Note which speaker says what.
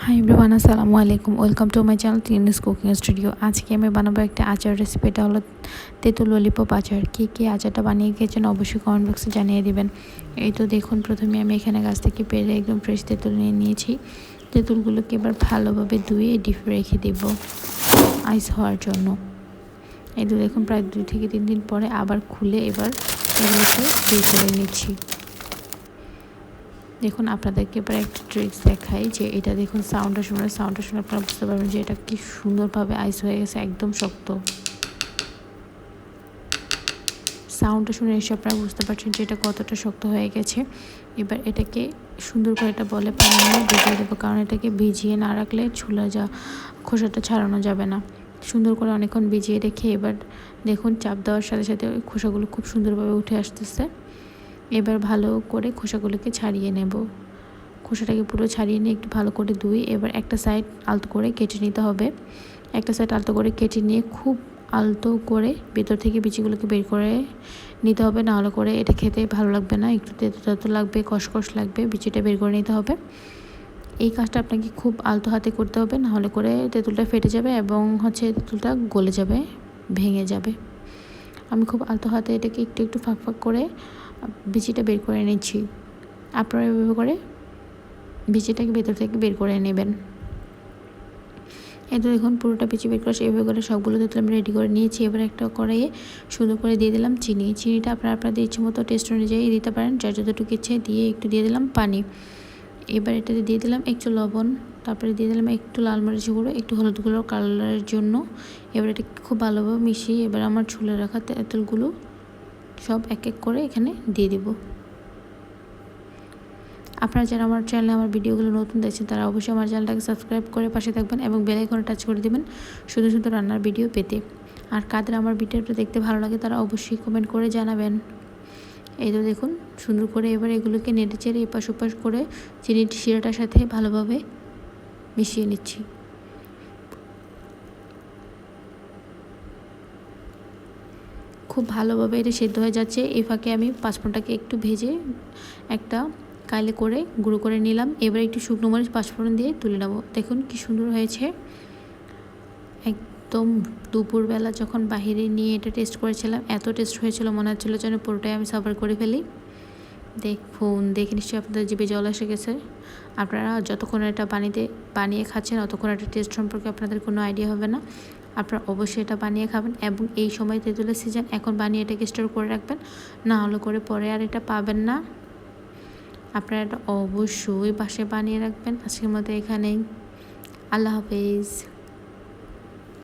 Speaker 1: High everyone আসসালামু আলাইকুম welcome to my channel Tini's cooking studio আজকে আমি বানাবো একটা আচার রেসিপি এটা হলো তেঁতুল ললিপপ আচার। কী কী আচারটা বানিয়ে খেয়েছেন অবশ্যই কমেন্ট বক্সে জানিয়ে দেবেন। এই তো দেখুন, প্রথমে আমি এখানে গাছ থেকে পেরে একদম ফ্রেশ তেঁতুল নিয়ে নিয়েছি। তেঁতুলগুলোকে এবার ভালোভাবে ধুয়ে ডিপে রেখে দেব আইস হওয়ার জন্য। এই তো দেখুন, প্রায় দুই থেকে তিন দিন পরে আবার খুলে এবার এগুলোকে বের করে নিচ্ছি। দেখুন, আপনাদেরকে এবার একটা ট্রিক্স দেখাই যে এটা দেখুন সাউন্ডটা শুনে সাউন্ডটা শুনে আপনারা বুঝতে পারবেন যে এটা কি সুন্দরভাবে আইস হয়ে গেছে, একদম শক্ত। সাউন্ডটা শুনে এসে আপনারা বুঝতে পারছেন যে এটা কতটা শক্ত হয়ে গেছে। এবার এটাকে সুন্দর করে এটা বলে পানি ভিজিয়ে দেবো, কারণ এটাকে ভিজিয়ে না রাখলে ছুলা যা, খোসাটা ছাড়ানো যাবে না। সুন্দর করে অনেকক্ষণ ভিজিয়ে রেখে এবার দেখুন, চাপ দেওয়ার সাথে সাথে ওই খোসাগুলো খুব সুন্দরভাবে উঠে আসতেছে। এবার ভালো করে খোসাগুলোকে ছাড়িয়ে নেব। খোসাটাকে পুরো ছাড়িয়ে নিয়ে একটু ভালো করে ধুই এবার একটা সাইড আলতো করে কেটে নিতে হবে। একটা সাইড আলতো করে কেটে নিয়ে খুব আলতো করে ভেতর থেকে বিচিগুলোকে বের করে নিতে হবে। নাহলে করে এটা খেতে ভালো লাগবে না, একটু তেতো তেতো লাগবে, কষকষ লাগবে, বিচিটা বের করে নিতে হবে। এই কাজটা আপনাকে খুব আলতো হাতে করতে হবে, নাহলে করে তেঁতুলটা ফেটে যাবে এবং হচ্ছে তেঁতুলটা গলে যাবে, ভেঙে যাবে। আমি খুব আলতো হাতে এটাকে একটু একটু ফাঁক ফাঁক করে বিচিটা বের করে নিচ্ছি। আপনারা এভাবে করে বিচিটাকে ভেতর থেকে বের করে নেবেন। এই তো দেখুন পুরোটা বিচি বের করে এভাবে করে সবগুলো তো আমি রেডি করে নিয়েছি। এবার একটা কড়াইয়ে সুন্দর করে দিয়ে দিলাম চিনি। চিনিটা আপনারা আপনাদের ইচ্ছে মতো টেস্ট অনুযায়ী দিতে পারেন। যার যতটুকু ইচ্ছে দিয়ে একটু দিয়ে দিলাম পানি। এবার এটাতে দিয়ে দিলাম একটু লবণ। তারপরে দিয়ে দিলাম একটু লাল মরিচ গুঁড়ো, একটু হলুদ গুঁড়ো কালারের জন্য। এবার এটা খুব ভালোভাবে মিশিয়ে এবার আমার ছুলে রাখা তেঁতুলগুলো সব এক এক করে এখানে দিয়ে দিব। আপনারা যারা আমার চ্যানেলে আমার ভিডিওগুলো নতুন দেখছেন, তারা অবশ্যই আমার চ্যানেলটাকে সাবস্ক্রাইব করে পাশে থাকবেন এবং বেলাইকনে টাচ করে দেবেন সুন্দর সুন্দর রান্নার ভিডিও পেতে। আর কাদের আমার ভিডিওটা দেখতে ভালো লাগে তারা অবশ্যই কমেন্ট করে জানাবেন। এই তো দেখুন, সুন্দর করে এবার এগুলোকে নেড়ে চেড়ে এপাশ ওপাশ করে চিনি শিরাটার সাথে ভালোভাবে মিশিয়ে নিচ্ছি। খুব ভালোভাবে এটা সেদ্ধ হয়ে যাচ্ছে। এই ফাঁকে আমি পাঁচফোড়নটাকে একটু ভেজে একটা কাইলে করে গুঁড়ো করে নিলাম। এবার একটু শুকনো মরিচ, পাঁচফোড়ন দিয়ে তুলে নেব। দেখুন কি সুন্দর হয়েছে। একদম দুপুরবেলা যখন বাহিরে নিয়ে এটা টেস্ট করেছিলাম, এত টেস্ট হয়েছিল, মনে হচ্ছিল যেন পুরোটাই আমি সাবার করে ফেলি। দেখুন, দেখে নিশ্চয়ই আপনাদের জিভে জল এসে গেছে। আপনারা যতক্ষণ এটা বানিয়ে বানিয়ে খাচ্ছেন ততক্ষণ এটা টেস্ট সম্পর্কে আপনাদের কোনো আইডিয়া হবে না। আপনারা অবশ্যই এটা বানিয়ে খাবেন এবং এই সময় তেঁতুলের সিজন এখন বানিয়ে এটাকে স্টোর করে রাখবেন। না হলে করে পরে আর এটা পাবেন না। আপনারা এটা অবশ্যই বাসায় বানিয়ে রাখবেন। আজকের মতো এখানেই। আল্লাহ হাফেজ।